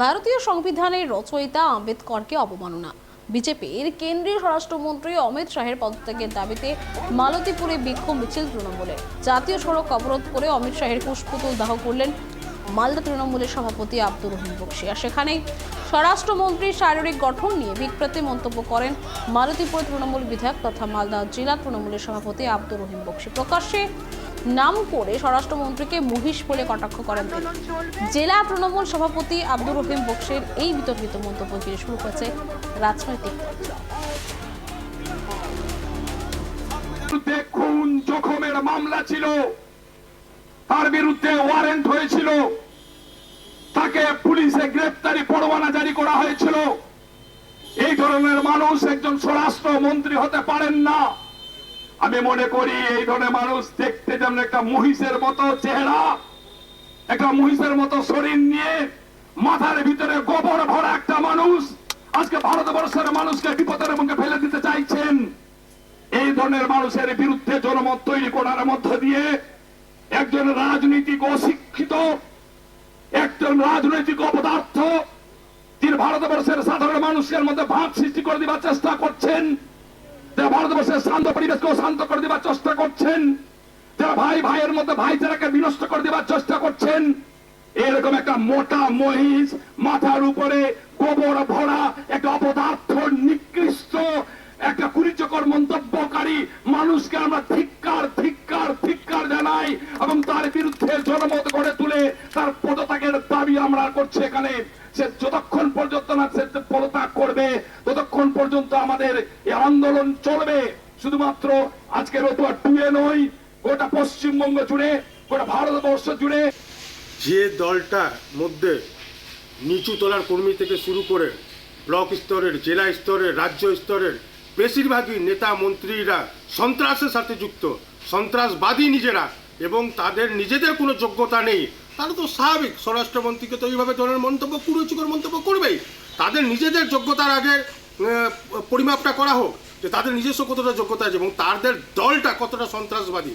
ভারতীয় সংবিধানের রচয়িতা আম্বেদকরকে অবমাননা। বিজেপির কেন্দ্রীয় স্বরাষ্ট্রমন্ত্রী অমিত শাহের পদত্যাগের দাবিতে মালতীপুরে বিক্ষোভ মিছিল তৃণমূলের। জাতীয় সড়ক অবরোধ করে অমিত শাহের পুষ্পতুল দাহ করলেন মালদা তৃণমূলের সভাপতি আব্দুর রহিম বক্সি। আর সেখানেই স্বরাষ্ট্রমন্ত্রীর শারীরিক গঠন নিয়ে বিকৃতি মন্তব্য করেন মালতীপুর তৃণমূল বিধায়ক তথা মালদা জেলা তৃণমূলের সভাপতি আব্দুর রহিম বক্সি। প্রকাশ্যে নাম করে স্বরাষ্ট্রমন্ত্রীকে মহিষ বলে কটাক্ষ করেন জেলা তৃণমূল সভাপতি আব্দুর রহিম বক্সের এই বিতর্কিত মন্তব্য ঘিরে শুরু হয়েছে রাজনৈতিক। খুন জখমের মামলা ছিল। তার বিরুদ্ধে ওয়ারেন্ট হয়েছিল। তাকে পুলিশে গ্রেপ্তারি পরোয়ানা জারি করা হয়েছিল। এই ধরনের মানুষ একজন স্বরাষ্ট্র মন্ত্রী হতে পারেন না। আমি মনে করি এই ধরনের মানুষ দেখতে যেমন একটা মহিষের মতো চেহারা, একটা মহিষের মতো শরীর নিয়ে মাথার ভিতরে গোবর ভরা একটা মানুষ, আজকে ভারতবর্ষের মানুষকে বিপদের মুখে ফেলে দিতে চাইছেন। এই ধরনের মানুষের বিরুদ্ধে জনমত তৈরি করার মধ্য দিয়ে একজন রাজনৈতিক অশিক্ষিত, একজন রাজনৈতিক অপদার্থ, তিনি ভারতবর্ষের সাধারণ মানুষের মধ্যে ভাব সৃষ্টি করে দেওয়ার চেষ্টা করছেন। যারা ভারতবর্ষের শান্ত পরিবেশকেও শান্ত করে দেওয়ার চেষ্টা করছেন, যারা ভাই ভাইয়ের মধ্যে ভাইচারাকে বিনষ্ট করে দেওয়ার চেষ্টা করছেন, এরকম একটা মোটা মহিষ মাথার উপরে গোবর ভরা জানাই এবং তার বিরুদ্ধে জনমত গড়ে তুলে তার পদত্যাগের দাবি আমরা করছি এখানে। সে যতক্ষণ পর্যন্ত না সে পদত্যাগ করবে, ততক্ষণ পর্যন্ত আমাদের এই আন্দোলন চলবে। শুধুমাত্র আজকের রতুয়া টুয়ে নয়, গোটা পশ্চিমবঙ্গ জুড়ে, গোটা ভারতবর্ষ জুড়ে। যে দলটার মধ্যে নিচু তলার কর্মী থেকে শুরু করে ব্লক স্তরের, জেলা স্তরের, রাজ্য স্তরের বেশিরভাগই নেতা, মন্ত্রীরা সন্ত্রাসের সাথে যুক্ত, সন্ত্রাসবাদী নিজেরা। এবং তাদের নিজেদের কোনো যোগ্যতা নেই তারা তো স্বাভাবিক। স্বরাষ্ট্রমন্ত্রীকে তো এইভাবে ধরনের মন্তব্য, কুরুচিকর মন্তব্য করবেই। তাদের নিজেদের যোগ্যতার আগে পরিমাপটা করা হোক, যে তাদের নিজস্ব কতটা যোগ্যতা আছে এবং তাদের দলটা কতটা সন্ত্রাসবাদী।